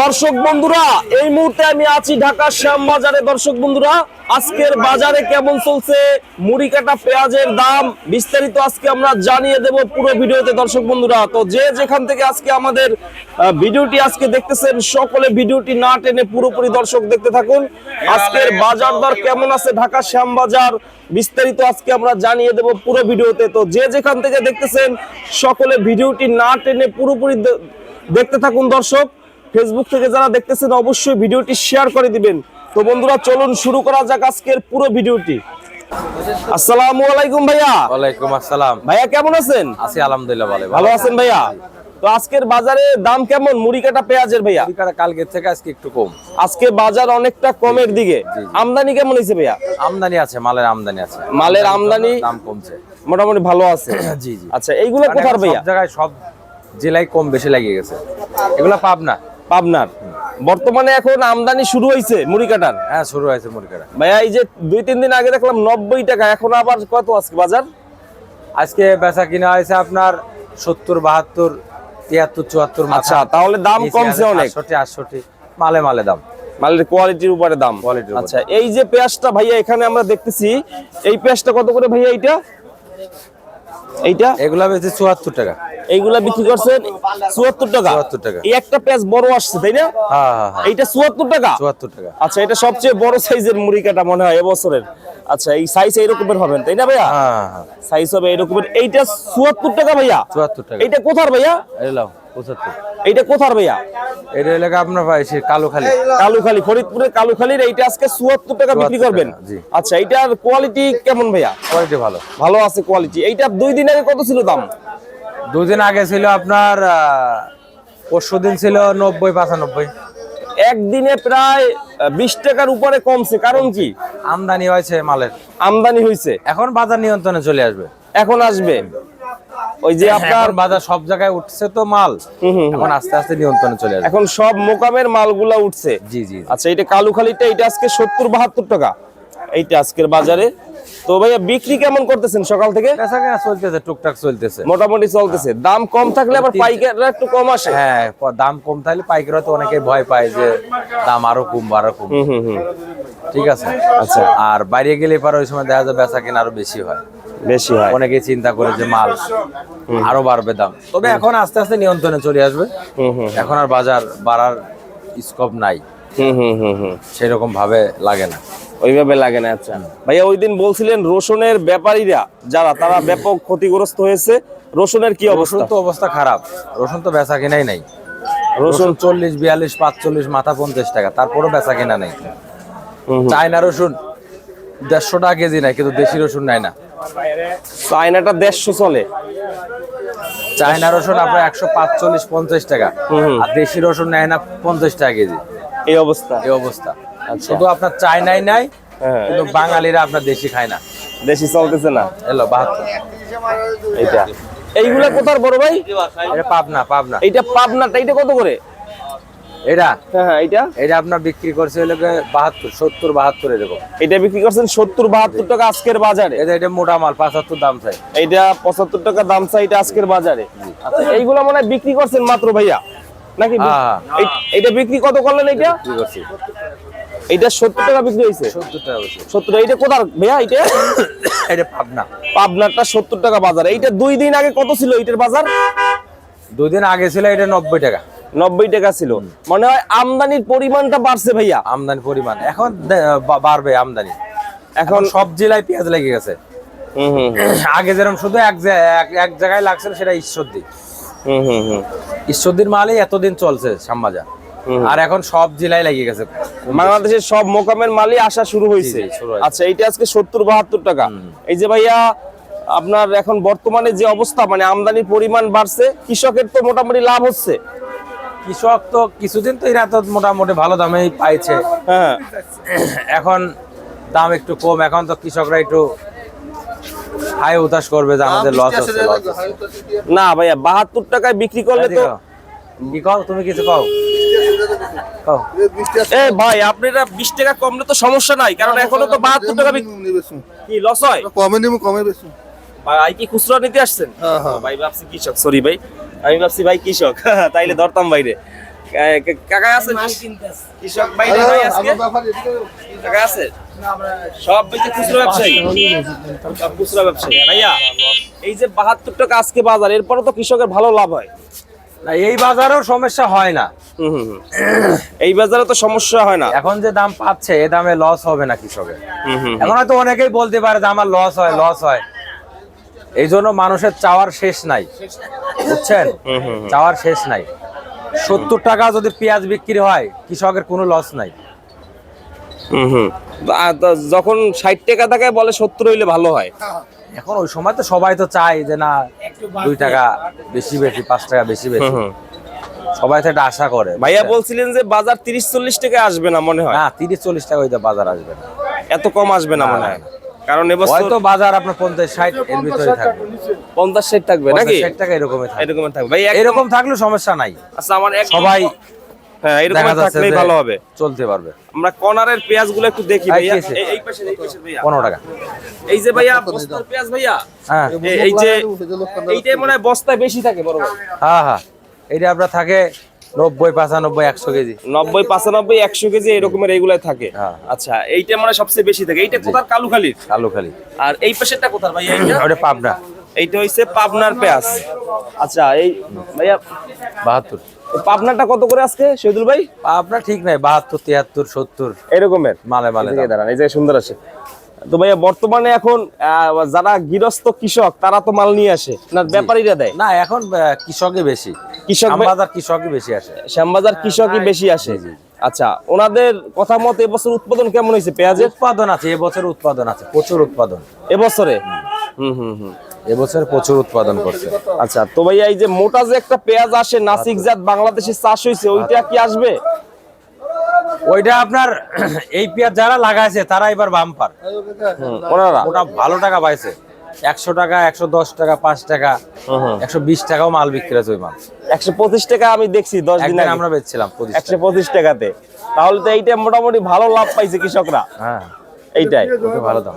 দর্শক বন্ধুরা, এই মুহূর্তে আমি আছি ঢাকা শ্যামবাজারে। দর্শক বন্ধুরা, আজকের বাজারে কেমন চলছে? মুড়ি কাটা পেঁয়াজের দাম বিস্তারিত আজকে আমরা জানিয়ে দেব পুরো ভিডিওতে, দর্শক বন্ধুরা। তো যে যেখান থেকে আজকে আমাদের ভিডিওটি আজকে দেখতেছেন, সকলে ভিডিওটি না টেনে পুরোপুরি দর্শক দেখতে থাকুন। আজকের বাজার দর কেমন আছে ঢাকা শ্যামবাজার? বিস্তারিত আজকে আমরা জানিয়ে দেব পুরো ভিডিওতে। তো যে যেখান থেকে দেখতেছেন, সকলে ভিডিওটি না টেনে পুরোপুরি দেখতে থাকুন দর্শক। ফেসবুক থেকে যারা দেখতেছেন অবশ্যই ভিডিওটি শেয়ার করে দিবেন। তো বন্ধুরা চলুন শুরু করা যাক আজকের পুরো ভিডিওটি। আসসালামু আলাইকুম ভাইয়া। ওয়ালাইকুম আসসালাম। ভাইয়া কেমন আছেন? আছি আলহামদুলিল্লাহ ভালো ভালো আছেন? ভাইয়া? তো আজকের বাজারে দাম কেমন? মুড়ি কাটা পেঁয়াজের ভাইয়া? কালকের থেকে আজকে একটু কম। আজকে বাজার অনেকটা কমের দিকে। আমদানি কেমন হয়েছে ভাইয়া? আমদানি আছে মালের আমদানি আছে। মালের আমদানি দাম কমছে। মোটামুটি ভালো আছে। জি জি। আচ্ছা এইগুলো কোথার ভাইয়া? সব জায়গায় সব জেলায় কম বেশি লাগিয়ে গেছে। এগুলা পাবনা। পাবনার। বর্তমানে এখন আমদানি শুরু হয়েছে মুড়ি কাটার। হ্যাঁ শুরু হয়েছে মুড়িকাটা ভাইয়া এই যে দুই তিন দিন আগে দেখলাম নব্বই টাকা এখন আবার কত আজকে বাজার? আজকে বেচা কিনা হয়েছে আপনার সত্তর বাহাত্তর তিয়াত্তর চুয়াত্তর আচ্ছা তাহলে দাম কমছে অনেক। আটষট্টি আটষট্টি মালে মালে দাম। মালের কোয়ালিটির উপরে দাম। কোয়ালিটির। আচ্ছা এই যে পেঁয়াজটা ভাইয়া এখানে আমরা দেখতেছি এই পেঁয়াজটা কত করে ভাইয়া এইটা? এইটা? এগুলা বেশি চুয়াত্তর টাকা। এইগুলা বিক্রি করছেন চুয়াত্তর টাকা। 74 টাকা। এই একটা পেঁয়াজ বড় আসছে তাই না? হ্যাঁ হ্যাঁ হ্যাঁ। এইটা চুয়াত্তর টাকা? চুয়াত্তর টাকা। আচ্ছা এটা সবচেয়ে বড় সাইজের মুড়ি কাটা মনে হয় এবছরের। আচ্ছা এই সাইজ এইরকমের হবেন তাই না ভাইয়া? সাইজ হবে এইরকমের এইটা চুয়াত্তর টাকা ভাইয়া? চুয়াত্তর টাকা। এইটা কোথার ভাইয়া? এলাম এইটা কোথার ভাইয়া? এটা এলাকা আপনার ভাই কালোখালি। কালুখালী ফরিদপুরের কালুখালীর। এইটা আজকে চুয়াত্তর টাকা বিক্রি করবেন। আচ্ছা এইটার কোয়ালিটি কেমন ভাইয়া? কোয়ালিটি ভালো। ভালো আছে কোয়ালিটি এইটা দুই দিন আগে কত ছিল দাম? দুদিন আগে ছিল আপনার পরশু দিন ছিল নব্বই পঁচানব্বই। একদিনে প্রায় বিশ টাকার উপরে কমছে। কারণ কি? আমদানি হয়েছে মালের। আমদানি হয়েছে। এখন বাজার নিয়ন্ত্রণে চলে আসবে। এখন আসবে। ওই যে আপনার বাজার সব জায়গায় উঠছে তো মাল। এখন আস্তে আস্তে নিয়ন্ত্রণে চলে আসবে। এখন সব মোকামের মালগুলা উঠছে। জি জি জি। আচ্ছা এটা কালুখালিটা এটা আজকে সত্তর বাহাত্তর টাকা। এইটা আজকের বাজারে। তো ভাইয়া বিক্রি কেমন করতেছেন সকাল থেকে? চলতেছে টুকটাক চলতেছে। মোটামুটি চলতেছে। দাম কম থাকলে আবার পাইকাররা একটু কম আসে। হ্যাঁ দাম কম থাকলে পাইকাররা তো অনেকে ভয় পায় যে দাম আরও কমবো আরও কম ঠিক আছে? আচ্ছা। আর বাইরে গেলে পর ওই সময় দেখা যায় বেচা কেনা আরও বেশি হয়। বেশি হয়। অনেকে চিন্তা করে যে মাল আরও বাড়বে দাম। তবে এখন আস্তে আস্তে নিয়ন্ত্রণে চলে আসবে। এখন আর বাজার বাড়ার স্কোপ নাই। সেরকম ভাবে লাগে না। ওইভাবে লাগে না আচ্ছা। ভাইয়া ওই দিন বলছিলেন রসুনের ব্যাপারীরা যারা তারা ব্যাপক ক্ষতিগ্রস্ত হয়েছে। রসুনের কি অবস্থা? তো অবস্থা খারাপ। রসুন তো বেচা কেনাই নাই। রসুন চল্লিশ বিয়াল্লিশ পাঁচচল্লিশ মাথা পঞ্চাশ টাকা। তারপরও বেচা কেনা নেই। চায়না রসুন দেড়শো টাকা কেজি নাই কিন্তু দেশি রসুন নাই না। চায়নাটা দেড়শো চলে। চায়না রসুন আপনার একশো পাঁচচল্লিশ পঞ্চাশ টাকা। আর দেশি রসুন নেয় না পঞ্চাশ টাকা কেজি। এই অবস্থা। এই অবস্থা। শুধু আপনার চায়নাই নাই হ্যাঁ। কিন্তু বাঙালিরা আপনার দেশি খায় না। দেশি চলতেছে না? এলো বাহাত্তর। এইটা। এইগুলা কোথার বড় ভাই? এটা পাবনা পাবনা। এইটা পাবনাটা এইটা কত করে? এটা হ্যাঁ হ্যাঁ এইটা। এটা আপনার বিক্রি করছে হলো বাহাত্তর সত্তর বাহাত্তর এরকম। এটা বিক্রি করছেন সত্তর বাহাত্তর টাকা আজকের বাজারে? এটা এটা মোটা মাল পাঁচাত্তর দাম চাই। এইটা পঁচাত্তর টাকা দাম চাই এটা আজকের বাজারে। আচ্ছা এইগুলা মনে হয় বিক্রি করছেন মাত্র ভাইয়া? নাকি? এইটা বিক্রি কত করলেন করছি। এইটা সত্তর টাকা বিক্রি হয়েছে? সত্তর টাকা বেশি কোথার ভাইয়া এইটা? এটা পাবনা। পাবনারটা সত্তর টাকা বাজার। এইটা দুই দিন আগে কত ছিল এইটার বাজার? দুই দিন আগে ছিল এটা নব্বই টাকা। নব্বই টাকা ছিল। মনে হয় আমদানির পরিমাণটা বাড়ছে ভাইয়া। আমদানি পরিমাণ। এখন বাড়বে আমদানি। এখন সব জেলায় পেঁয়াজ লেগে গেছে। হুম হুম আগে যেরকম শুধু এক এক- জায়গায় লাগছিল সেটা ঈশ্বর হুম ঈশ্বরদীর মালই এতদিন চলছে শ্যামবাজার। আর এখন সব জেলায় লেগে গেছে। বাংলাদেশের সব মোকামের মালই আসা শুরু হয়েছে জি, শুরু হয়েছে। আচ্ছা এইটা আজকে সত্তর বাহাত্তর টাকা। এই যে ভাইয়া আপনার এখন বর্তমানে যে অবস্থা মানে আমদানির পরিমাণ বাড়ছে কৃষকের তো মোটামুটি লাভ হচ্ছে। কৃষক তো কিছুদিন তো এরা তো মোটামুটি ভালো দামেই পাইছে। হ্যাঁ। এখন দাম একটু কম এখন তো কৃষকরা একটু হাই উতাস করবে যে আমাদের লস হচ্ছে না ভাইয়া বাহাত্তর টাকায় বিক্রি করলে তো কি কও? তুমি কিছু কও? এ ভাই আপনারা বিশ টাকা কমলে তো সমস্যা নাই কারণ এখনও তো বাহাত্তর টাকা বিক্রি কি লস হয়? কমে নিবো কমে বেশি। ভাই কি খুচরা নিতে আসছেন? হ্যাঁ, হ্যাঁ। ভাই ভাবছি কৃষক সরি ভাই। আমি ভাবছি ভাই কৃষক তাইলে ধরতাম বাইরে। কাকা আছে কৃষক ভাই ভাই আজকে? কাকা আছে? সব বেচে খুচরো ব্যবসায়ী? সব খুচরো ব্যবসায়ী। ভাইয়া এই যে বাহাত্তর টাকা আজকে বাজার এরপরে তো কৃষকের ভালো লাভ হয়। না এই বাজারেও সমস্যা হয় না। হুম হুম হুম। এই বাজারে তো সমস্যা হয় না। এখন যে দাম পাচ্ছে এ দামে লস হবে না কৃষকের। এখন হয়তো অনেকেই বলতে পারে যে আমার লস হয় লস হয়। এই জন্য মানুষের চাওয়ার শেষ নাই। বুঝছেন? হুম, হুম, হুম। চাওয়ার শেষ নাই। সত্তর টাকা যদি পেঁয়াজ বিক্রি হয় কৃষকের কোনো লস নাই। যখন ষাট টাকা থাকে বলে সত্তর হইলে ভালো হয়। এখন ওই সময় তো সবাই তো চায় যে না দুই টাকা বেশি বেশি পাঁচ টাকা বেশি বেশি। সবাই তো এটা আশা করে ভাইয়া বলছিলেন যে বাজার তিরিশ চল্লিশ টাকা আসবে না মনে হয়? না তিরিশ চল্লিশ টাকা হইতে বাজার আসবে না। এত কম আসবে না মনে হয়? কারণ এবছর হয়তো বাজার আপনার পঞ্চাশ ষাট এর ভিতরে থাকবে। পঞ্চাশ ষাট থাকবে নাকি? ষাট টাকা এরকমই থাকবে। এরকম থাকবে। ভাই এরকম থাকলে সমস্যা নাই। আচ্ছা আমার সবাই হ্যাঁ এরকম থাকলেই ভালো হবে। চলতে পারবে। আমরা কর্নারের পেঁয়াজগুলো একটু দেখি ভাইয়া। এই- পাশে এই পাশে ভাইয়া। পনেরো টাকা। এই যে ভাইয়া বস্তার পেঁয়াজ ভাইয়া। হ্যাঁ। এই যে এইটাই মনে হয় বস্তায় বেশি থাকে বড় ভাই হ্যাঁ হ্যাঁ। এটা আপনার থাকে নব্বই পঁচানব্বই একশো কেজি। নব্বই পাঁচানব্বই একশো কেজি এরকমের এইগুলাই থাকে। হ্যাঁ। আচ্ছা এইটা মানে সবচেয়ে বেশি থাকে। এইটা কোথার? কালুখালির? কালো খালি আর এই পাশেরটা কোথার ভাইয়া ওটা পাবনা। এইটা হইছে পাবনার পেঁয়াজ। আচ্ছা এই ভাইয়া বাহাত্তর। পাবনাটা কত করে আজকে শহীদুল ভাই? আপনার ঠিক নাই বাহাত্তর তিয়াত্তর সত্তর। এরকমের? মালে মালে দাঁড়ান এই যে সুন্দর আছে। তো ভাইয়া বর্তমানে এখন যারা গৃহস্থ কৃষক তারা তো মাল নিয়ে আসে না ব্যাপারীরা দেয়? না এখন কৃষকই বেশি। কৃষক বাজার কৃষকই বেশি আসে। শ্যামবাজার কৃষকই বেশি আসে। আচ্ছা ওনাদের কথা মতো এবছর উৎপাদন কেমন হয়েছে পেঁয়াজের? উৎপাদন আছে এবছর উৎপাদন আছে প্রচুর উৎপাদন। এবছরে? হুম হুম হুম। এবছর প্রচুর উৎপাদন করছে। আচ্ছা তো ভাইয়া এই যে মোটা যে একটা পেঁয়াজ আসে নাসিক জাত বাংলাদেশে চাষ হয়েছে ওইটা কি আসবে? ওইটা আপনার এই পেঁয়াজ যারা লাগাইছে তারা এবার বাম্পার। ওনারা? ওটা ভালো টাকা পাইছে। একশো টাকা একশো দশ টাকা পাঁচ টাকা। একশো বিশ টাকাও মাল বিক্রি হয়েছে ওই মাল। একশো পঁচিশ টাকা আমি দেখছি দশ দিন আমরা বেচছিলাম একশো পঁচিশ টাকাতে। তাহলে তো এইটা মোটামুটি ভালো লাভ পাইছে কৃষকরা। হ্যাঁ। এইটাই। ভালো দাম।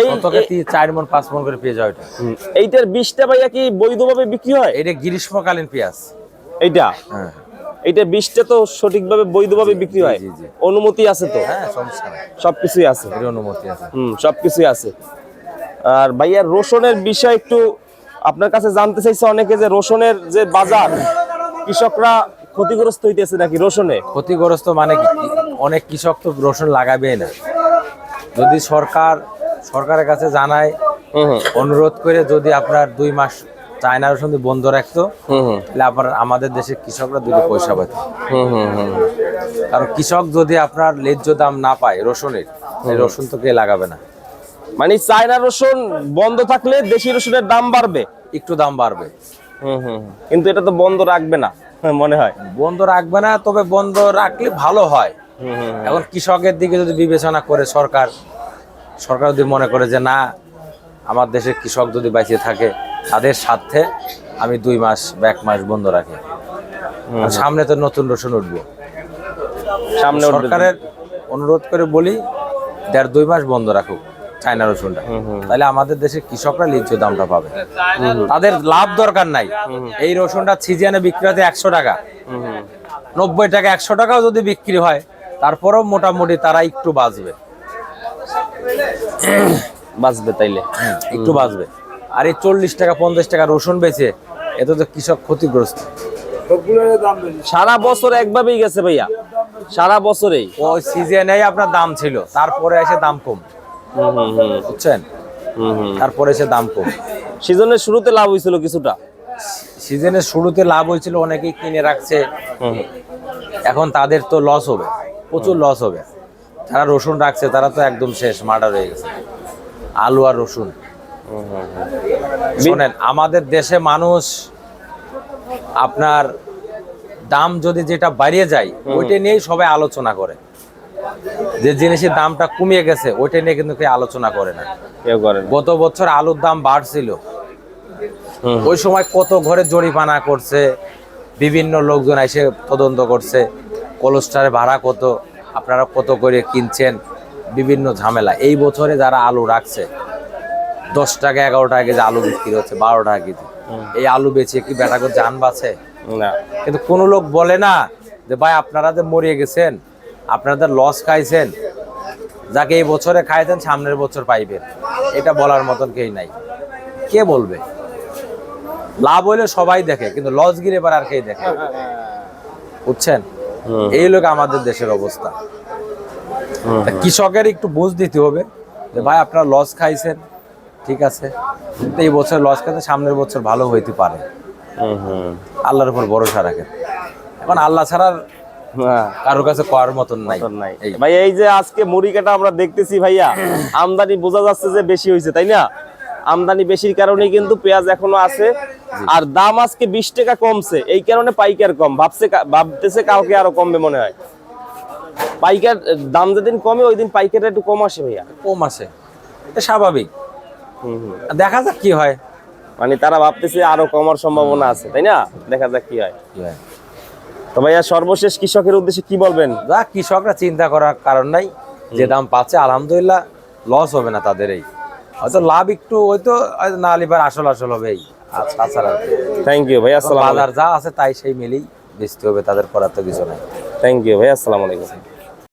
এই কতকে চার মন পাঁচ মন করে পেয়ে যায় ওইটা হুম, এইটার বীজটা ভাইয়া কি বৈধভাবে বিক্রি হয়? এটা গ্রীষ্মকালীন পেঁয়াজ। এইটা? হ্যাঁ। এইটা বীজটা তো সঠিকভাবে বৈধভাবে বিক্রি হয়। অনুমতি আছে তো? হ্যাঁ সমস্যা সবকিছুই আছে। এর অনুমতি আছে। হুম সবকিছুই আছে। আর ভাইয়া রসুনের বিষয় একটু আপনার কাছে জানতে চাইছে অনেকে যে রসুনের যে বাজার কৃষকরা ক্ষতিগ্রস্ত হইতেছে নাকি রসুনে? ক্ষতিগ্রস্ত মানে কি? অনেক কৃষক তো রসুন লাগাবে না। যদি সরকার সরকারের কাছে জানায় অনুরোধ করে যদি আপনার দুই মাস চায়না রসুন বন্ধ রাখতো তাহলে আপনার আমাদের দেশের কৃষকরা দুটো পয়সা পেত হুম হুম হুম। কারণ কৃষক যদি আপনার ন্যায্য দাম না পায় রসুনের রসুন তো কে লাগাবে না। মানে চায়না রসুন বন্ধ থাকলে দেশি রসুনের দাম বাড়বে। একটু দাম বাড়বে। হুম হুম হুম। কিন্তু এটা তো বন্ধ রাখবে না মনে হয়। বন্ধ রাখবে না তবে বন্ধ রাখলে ভালো হয়। এখন কৃষকের দিকে যদি বিবেচনা করে সরকার সরকার যদি মনে করে যে না আমার দেশের কৃষক যদি বেঁচে থাকে তাদের স্বার্থে আমি দুই মাস বা এক মাস বন্ধ রাখি। সামনে তো নতুন রসুন উঠবো। সামনে সরকারের অনুরোধ করে বলি দেড় দুই মাস বন্ধ রাখুক চায়না রসুনটা। তাহলে আমাদের দেশের কৃষকরা লিচ্ছ দামটা পাবে। তাদের লাভ দরকার নাই। এই রসুনটা সিজনে বিক্রি হতে একশো টাকা। নব্বই টাকা একশো টাকাও যদি বিক্রি হয় তারপরেও মোটামুটি তারা একটু বাঁচবে। বাঁচবে তাইলে। একটু বাঁচবে। আর এই চল্লিশ টাকা পঞ্চাশ টাকা রসুন বেচে এতে তো কৃষক ক্ষতিগ্রস্ত। সারা বছর একভাবেই গেছে ভাইয়া। সারা বছরেই। ওই সিজনেই আপনার দাম ছিল তারপরে এসে দাম কম। হুম হুম হুম। বুঝছেন? হুম হুম। তারপরে এসে দাম কম। সিজনের শুরুতে লাভ হয়েছিল কিছুটা? সিজনের শুরুতে লাভ হয়েছিল অনেকেই কিনে রাখছে। এখন তাদের তো লস হবে। প্রচুর লস হবে। যারা রসুন রাখছে তারা তো একদম শেষ মার্ডার হয়ে গেছে। আলু আর রসুন। শোনেন আমাদের দেশে মানুষ আপনার দাম যদি যেটা বাড়িয়ে যায় ওইটা নিয়েই সবাই আলোচনা করে। যে জিনিসের দামটা কমিয়ে গেছে ওইটা নিয়ে কিন্তু কেউ আলোচনা করে না। গত বছর আলুর দাম বাড়ছিল। ওই সময় কত ঘরে জরিমানা করছে বিভিন্ন লোকজন এসে তদন্ত করছে। কোলেস্টারে ভাড়া কত আপনারা কত করে কিনছেন বিভিন্ন ঝামেলা। এই বছরে যারা আলু রাখছে দশ টাকা এগারো টাকা কেজি আলু বিক্রি হচ্ছে বারো টাকা কেজি। এই আলু বেচে কি বেটা করে জান বাঁচে? না। কিন্তু কোনো লোক বলে না যে ভাই আপনারা যে মরিয়ে গেছেন আপনাদের লস খাইছেন যাকে এই বছরে খাইছেন সামনের বছর পাইবেন। এটা বলার মতন কেই নাই। কে বলবে? লাভ হইলে সবাই দেখে কিন্তু লস গিরে এবার আর কেই দেখে বুঝছেন? এই লোক আমাদের দেশের অবস্থা। কৃষকের একটু বুঝ দিতে হবে যে ভাই আপনারা লস খাইছেন ঠিক আছে? এই বছর লস খাইতে সামনের বছর ভালো হইতে পারে। আল্লাহর উপর ভরসা রাখেন। এখন আল্লাহ ছাড়ার হ্যাঁ। কারোর কাছে করার মতন নাই। মতন নাই। এই। ভাই এই যে আজকে মুড়ি কাটা আমরা দেখতেছি ভাইয়া আমদানি বোঝা যাচ্ছে যে বেশি হয়েছে তাই না? আমদানি বেশির কারণে কিন্তু পেঁয়াজ এখনও আছে। আর দাম আজকে বিশ টাকা কমছে। এই কারণে পাইকার কম। ভাবছে ভাবতেছে কাউকে আরও কমবে মনে হয়। পাইকার দাম যেদিন কমে ওই দিন পাইকারটা একটু কম আসে ভাইয়া। কম আসে। এটা স্বাভাবিক। দেখা যাক কি হয়। মানে তারা ভাবতেছে আরও কমার সম্ভাবনা আছে তাই না? দেখা যাক কি হয়। তো ভাইয়া সর্বশেষ কৃষকের উদ্দেশ্যে কি বলবেন? যা কৃষকরা চিন্তা করার কারণ নাই। যে দাম পাচ্ছে আলহামদুলিল্লাহ লস হবে না তাদের এই। হয়তো লাভ একটু হয়তো হয়তো না লিবার আসল আসল হবে এই। তাছাড়া থ্যাংক ইউ ভাই আসসালাম বাজার যা আছে তাই সেই মিলেই বেচতে হবে তাদের করার তো কিছু নাই। থ্যাংক ইউ ভাই আসসালামু আলাইকুম।